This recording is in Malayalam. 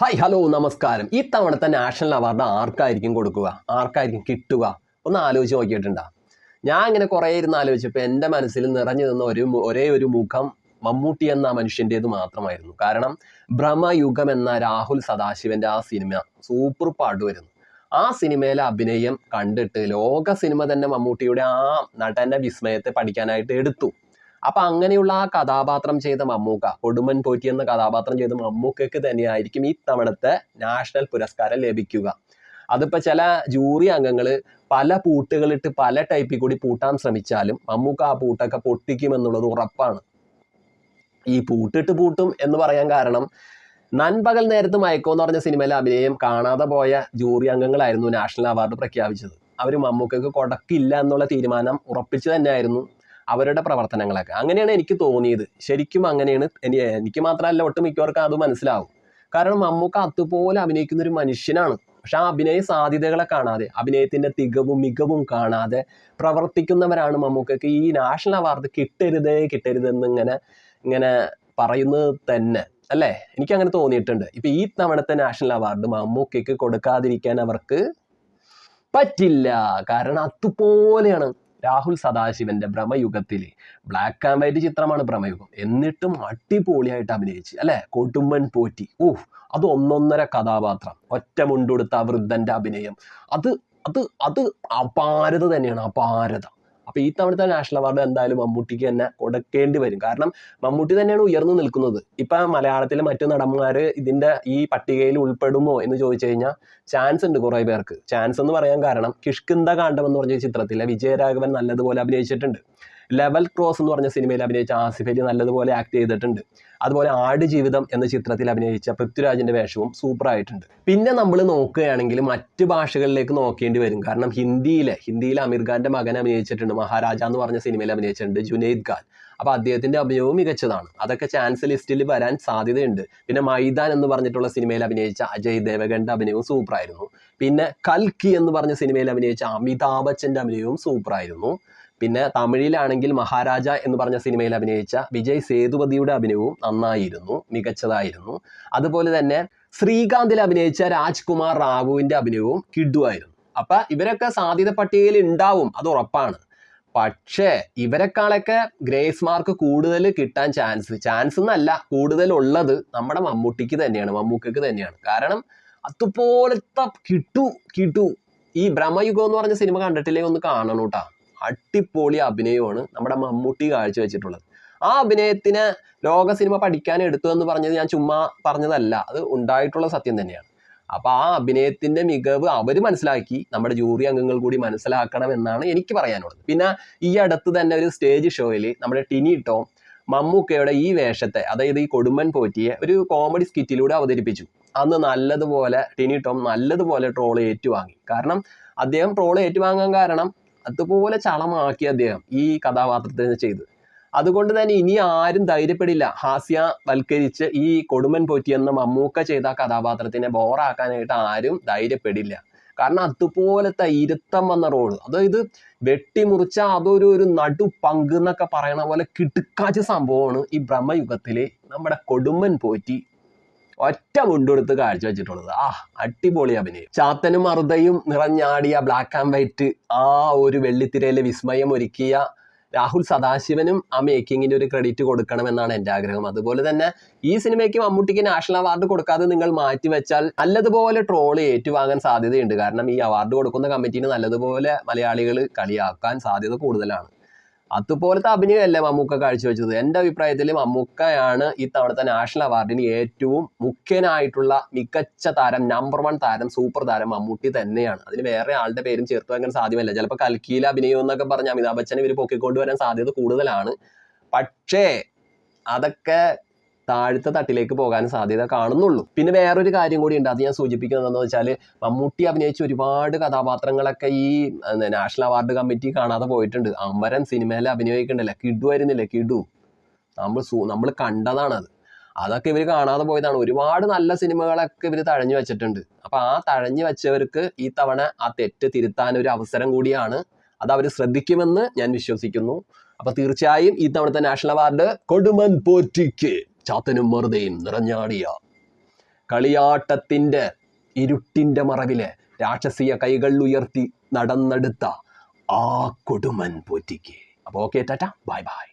ഹായ് ഹലോ നമസ്കാരം. ഈ തവണത്തെ നാഷണൽ അവാർഡ് ആർക്കായിരിക്കും കൊടുക്കുക? ആർക്കായിരിക്കും കിട്ടുക? ഒന്ന് ആലോചിച്ച് നോക്കിയിട്ടുണ്ടാ? ഞാൻ ഇങ്ങനെ കുറേ ഇരുന്ന് ആലോചിച്ചപ്പോൾ എന്റെ മനസ്സിൽ നിറഞ്ഞു നിന്ന ഒരു ഒരേ ഒരു മുഖം മമ്മൂട്ടി എന്ന മനുഷ്യന്റേത് മാത്രമായിരുന്നു. കാരണം ഭ്രമയുഗം എന്ന രാഹുൽ സദാശിവന്റെ ആ സിനിമ സൂപ്പർ പാട്ട് വരുന്നു ആ സിനിമയിലെ അഭിനയം കണ്ടിട്ട് ലോക സിനിമ തന്നെ മമ്മൂട്ടിയുടെ ആ നടന്റെ വിസ്മയത്തെ പഠിക്കാനായിട്ട് എടുത്തു. അപ്പൊ അങ്ങനെയുള്ള ആ കഥാപാത്രം ചെയ്ത മമ്മൂക്ക കൊടുമൻ പോറ്റി എന്ന കഥാപാത്രം ചെയ്ത മമ്മൂക്കയ്ക്ക് തന്നെയായിരിക്കും ഈ തവണത്തെ നാഷണൽ പുരസ്കാരം ലഭിക്കുക. അതിപ്പോ ചില ജൂറി അംഗങ്ങൾ പല പൂട്ടുകളിട്ട് പല ടൈപ്പിൽ കൂടി പൂട്ടാൻ ശ്രമിച്ചാലും മമ്മൂക്ക ആ പൂട്ടൊക്കെ പൊട്ടിക്കുമെന്നുള്ളത് ഉറപ്പാണ്. ഈ പൂട്ടിട്ട് പൂട്ടും എന്ന് പറയാൻ കാരണം നൻപകൽ നേരത്ത് മയക്കോ എന്ന് പറഞ്ഞ സിനിമയിലെ അഭിനയം കാണാതെ പോയ ജൂറി അംഗങ്ങളായിരുന്നു നാഷണൽ അവാർഡ് പ്രഖ്യാപിച്ചത്. അവർ മമ്മൂക്കയ്ക്ക് കൊടക്കില്ല എന്നുള്ള തീരുമാനം ഉറപ്പിച്ചു തന്നെയായിരുന്നു. അവരുടെ പ്രവർത്തനങ്ങളൊക്കെ. അങ്ങനെയാണ് എനിക്ക് തോന്നിയത്. ശരിക്കും അങ്ങനെയാണ് എനി- എനിക്ക് മാത്രമല്ല ഒട്ടുമിക്കവർക്കും അത് മനസ്സിലാവും. കാരണം മമ്മൂക്ക അതുപോലെ അഭിനയിക്കുന്ന ഒരു മനുഷ്യനാണ്. പക്ഷെ ആ അഭിനയ സാധ്യതകളെ കാണാതെ അഭിനയത്തിന്റെ തികവും മികവും കാണാതെ പ്രവർത്തിക്കുന്നവരാണ് മമ്മൂക്കയ്ക്ക് ഈ നാഷണൽ അവാർഡ് കിട്ടരുതേ കിട്ടരുതെന്ന് ഇങ്ങനെ ഇങ്ങനെ പറയുന്നത് തന്നെ. അല്ലേ? എനിക്ക് അങ്ങനെ തോന്നിയിട്ടുണ്ട്. ഇപ്പൊ ഈ തവണത്തെ നാഷണൽ അവാർഡ് മമ്മൂക്കയ്ക്ക് കൊടുക്കാതിരിക്കാൻ അവർക്ക് പറ്റില്ല. കാരണം അതുപോലെയാണ് രാഹുൽ സദാശിവന്റെ ഭ്രമയുഗത്തിലെ ബ്ലാക്ക് ആൻഡ് വൈറ്റ് ചിത്രമാണ് ഭ്രമയുഗം. എന്നിട്ടും അടിപൊളിയായിട്ട് അഭിനയിച്ച് അല്ലെ? കൊടുമ്പൻ പോറ്റി. ഓഹ് അത് ഒന്നൊന്നര കഥാപാത്രം. ഒറ്റ മുണ്ടുടുത്ത വൃദ്ധന്റെ അഭിനയം. അത് അത് അത് അപാരത തന്നെയാണ് അപാരത. അപ്പൊ ഈ തവണത്തെ നാഷണൽ അവാർഡ് എന്തായാലും മമ്മൂട്ടിക്ക് തന്നെ കൊടുക്കേണ്ടി വരും. കാരണം മമ്മൂട്ടി തന്നെയാണ് ഉയർന്നു നിൽക്കുന്നത്. ഇപ്പൊ മലയാളത്തിലെ മറ്റു നടന്മാർ ഇതിന്റെ ഈ പട്ടികയിൽ ഉൾപ്പെടുമോ എന്ന് ചോദിച്ചു കഴിഞ്ഞാൽ ചാൻസ് ഉണ്ട് കുറെ പേർക്ക്. ചാൻസ് എന്ന് പറയാൻ കാരണം കിഷ്കിന്ത കാണ്ഡം എന്ന് പറഞ്ഞ ചിത്രത്തിലെ വിജയരാഘവൻ നല്ലതുപോലെ അഭിനയിച്ചിട്ടുണ്ട്. ലെവൽ ക്രോസ് എന്ന് പറഞ്ഞ സിനിമയിൽ അഭിനയിച്ച ആസിഫ് അലി നല്ലതുപോലെ ആക്ട് ചെയ്തിട്ടുണ്ട്. അതുപോലെ ആട് ജീവിതം എന്ന ചിത്രത്തിൽ അഭിനയിച്ച പൃഥ്വിരാജിന്റെ വേഷവും സൂപ്പർ ആയിട്ടുണ്ട്. പിന്നെ നമ്മൾ നോക്കുകയാണെങ്കിൽ മറ്റ് ഭാഷകളിലേക്ക് നോക്കേണ്ടി വരും. കാരണം ഹിന്ദിയിലെ ഹിന്ദിയിൽ അമീർ ഖാന്റെ മകൻ അഭിനയിച്ചിട്ടുണ്ട്. മഹാരാജ എന്ന് പറഞ്ഞ സിനിമയിൽ അഭിനയിച്ചിട്ടുണ്ട് ജുനൈദ് ഖാൻ. അപ്പോൾ അദ്ദേഹത്തിന്റെ അഭിനയവും മികച്ചതാണ്. അതൊക്കെ ചാൻസ് ലിസ്റ്റിൽ വരാൻ സാധ്യതയുണ്ട്. പിന്നെ മൈദാൻ എന്ന് പറഞ്ഞിട്ടുള്ള സിനിമയിൽ അഭിനയിച്ച അജയ് ദേവഗന്റെ അഭിനയവും സൂപ്പറായിരുന്നു പിന്നെ കൽക്കി എന്ന് പറഞ്ഞ സിനിമയിൽ അഭിനയിച്ച അമിതാഭ് ബച്ചന്റെ അഭിനയവും സൂപ്പർ ആയിരുന്നു. പിന്നെ തമിഴിലാണെങ്കിൽ മഹാരാജ എന്ന് പറഞ്ഞ സിനിമയിൽ അഭിനയിച്ച വിജയ് സേതുപതിയുടെ അഭിനയവും നന്നായിരുന്നു മികച്ചതായിരുന്നു. അതുപോലെ തന്നെ ശ്രീകാന്തിൽ അഭിനയിച്ച രാജ്കുമാർ റാവുവിന്റെ അഭിനയവും കിഡുവായിരുന്നു അപ്പൊ ഇവരൊക്കെ സാധ്യത പട്ടികയിൽ ഉണ്ടാവും അത് ഉറപ്പാണ്. പക്ഷേ ഇവരെക്കാളൊക്കെ ഗ്രേസ് മാർക്ക് കൂടുതൽ കിട്ടാൻ ചാൻസ് ചാൻസ് എന്നല്ല കൂടുതൽ ഉള്ളത് നമ്മുടെ മമ്മൂട്ടിക്ക് തന്നെയാണ് മമ്മൂക്കക്ക് തന്നെയാണ്. കാരണം അതുപോലത്തെ കിട്ടു കിട്ടു. ഈ ഭ്രമയുഗം എന്ന് പറഞ്ഞ സിനിമ കണ്ടിട്ടില്ലെങ്കിൽ ഒന്ന് കാണണം കേട്ടാ. അടിപൊളി അഭിനയമാണ് നമ്മുടെ മമ്മൂട്ടി കാഴ്ചവെച്ചിട്ടുള്ളത്. ആ അഭിനയത്തിന് ലോക സിനിമ പഠിക്കാൻ എടുത്തു എന്ന് പറഞ്ഞത് ഞാൻ ചുമ്മാ പറഞ്ഞതല്ല. അത് ഉണ്ടായിട്ടുള്ള സത്യം തന്നെയാണ്. അപ്പൊ ആ അഭിനയത്തിന്റെ മികവ് അവർ മനസ്സിലാക്കി. നമ്മുടെ ജൂറി അംഗങ്ങൾ കൂടി മനസ്സിലാക്കണം എന്നാണ് എനിക്ക് പറയാനുള്ളത്. പിന്നെ ഈ അടുത്ത് തന്നെ ഒരു സ്റ്റേജ് ഷോയിൽ നമ്മുടെ ടിനി ടോം മമ്മൂക്കയുടെ ഈ വേഷത്തെ അതായത് ഈ കൊടുമ്പൻ പോറ്റിയെ ഒരു കോമഡി സ്കിറ്റിലൂടെ അവതരിപ്പിച്ചു. അന്ന് നല്ലതുപോലെ ടിനി ടോം നല്ലതുപോലെ ട്രോൾ ഏറ്റുവാങ്ങി. കാരണം അദ്ദേഹം ട്രോൾ ഏറ്റുവാങ്ങാൻ കാരണം അതുപോലെ ചളമാക്കി അദ്ദേഹം ഈ കഥാപാത്രത്തിന് ചെയ്ത്. അതുകൊണ്ട് തന്നെ ഇനി ആരും ധൈര്യപ്പെടില്ല. ഹാസ്യ വൽക്കരിച്ച് ഈ കൊടുമൻ എന്ന മമ്മൂക്ക ചെയ്ത കഥാപാത്രത്തിനെ ബോറാക്കാനായിട്ട് ആരും ധൈര്യപ്പെടില്ല. കാരണം അതുപോലത്തെ ഇരുത്തം വന്ന റോൾ അതായത് വെട്ടിമുറിച്ച അതൊരു ഒരു നടു പങ്ക് എന്നൊക്കെ പറയണ പോലെ കിടുക്കാച്ച സംഭവമാണ് ഈ ബ്രഹ്മയുഗത്തിലെ നമ്മുടെ കൊടുമൻ പോറ്റി ഒറ്റ മുണ്ടെടുത്ത് കാഴ്ചവെച്ചിട്ടുള്ളത് ആ അടിപൊളി അഭിനയം. ചാത്തനും അറുതയും നിറഞ്ഞാടിയ ബ്ലാക്ക് ആൻഡ് വൈറ്റ് ആ ഒരു വെള്ളിത്തിരയിലെ വിസ്മയം ഒരുക്കിയ രാഹുൽ സദാശിവനും ആ മേക്കിങ്ങിന് ഒരു ക്രെഡിറ്റ് കൊടുക്കണമെന്നാണ് എന്റെ ആഗ്രഹം. അതുപോലെ തന്നെ ഈ സിനിമയ്ക്ക് മമ്മൂട്ടിക്ക് നാഷണൽ അവാർഡ് കൊടുക്കാതെ നിങ്ങൾ മാറ്റി വെച്ചാൽ നല്ലതുപോലെ ട്രോൾ ഏറ്റുവാങ്ങാൻ സാധ്യതയുണ്ട്. കാരണം ഈ അവാർഡ് കൊടുക്കുന്ന കമ്മിറ്റിന് നല്ലതുപോലെ മലയാളികൾ കളിയാക്കാൻ സാധ്യത കൂടുതലാണ്. അതുപോലത്തെ അഭിനയമല്ലേ മമ്മൂക്ക കാഴ്ചവെച്ചത്? എന്റെ അഭിപ്രായത്തിൽ മമ്മൂക്കയാണ് ഈ തവണത്തെ നാഷണൽ അവാർഡിന് ഏറ്റവും മുഖ്യനായിട്ടുള്ള മികച്ച താരം നമ്പർ വൺ താരം സൂപ്പർ താരം മമ്മൂട്ടി തന്നെയാണ്. അതിന് വേറെ ആളുടെ പേരും ചേർത്ത് വെക്കാൻ സാധ്യമല്ല. ചിലപ്പോൾ കൽക്കിയിൽ അഭിനയം എന്നൊക്കെ പറഞ്ഞ അമിതാഭ് ബച്ചനെ ഇവർ പൊക്കിക്കൊണ്ടുവരാൻ സാധ്യത കൂടുതലാണ്. പക്ഷേ അതൊക്കെ താഴത്തെ തട്ടിലേക്ക് പോകാൻ സാധ്യത കാണുന്നുള്ളൂ. പിന്നെ വേറൊരു കാര്യം കൂടി ഉണ്ട് അത് ഞാൻ സൂചിപ്പിക്കുന്നത് എന്താണെന്ന് വെച്ചാൽ മമ്മൂട്ടി അഭിനയിച്ച ഒരുപാട് കഥാപാത്രങ്ങളൊക്കെ ഈ നാഷണൽ അവാർഡ് കമ്മിറ്റി കാണാതെ പോയിട്ടുണ്ട്. അമരൻ സിനിമയിൽ അഭിനയിക്കണ്ടല്ലേ കിഡു വരുന്നില്ല കിഡു. നമ്മൾ നമ്മൾ കണ്ടതാണത്. അതൊക്കെ ഇവർ കാണാതെ പോയതാണ്. ഒരുപാട് നല്ല സിനിമകളൊക്കെ ഇവർ തഴഞ്ഞു വെച്ചിട്ടുണ്ട്. അപ്പൊ ആ തഴഞ്ഞു വെച്ചവർക്ക് ഈ തവണ ആ തെറ്റ് തിരുത്താൻ ഒരു അവസരം കൂടിയാണ്. അത് അവർ ശ്രദ്ധിക്കുമെന്ന് ഞാൻ വിശ്വസിക്കുന്നു. അപ്പൊ തീർച്ചയായും ഈ തവണത്തെ നാഷണൽ അവാർഡ് കൊടുമൻ പോറ്റിക്ക്. ചാത്തനും മറുതയും നിറഞ്ഞാടിയ കളിയാട്ടത്തിന്റെ ഇരുട്ടിന്റെ മറവിൽ രാക്ഷസീയ കൈകൾ ഉയർത്തി നടന്നെടുത്ത ആ കൊടുമൻ പോറ്റിക്ക്. അപ്പോൾ ഓക്കെ ടാറ്റ. Bye bye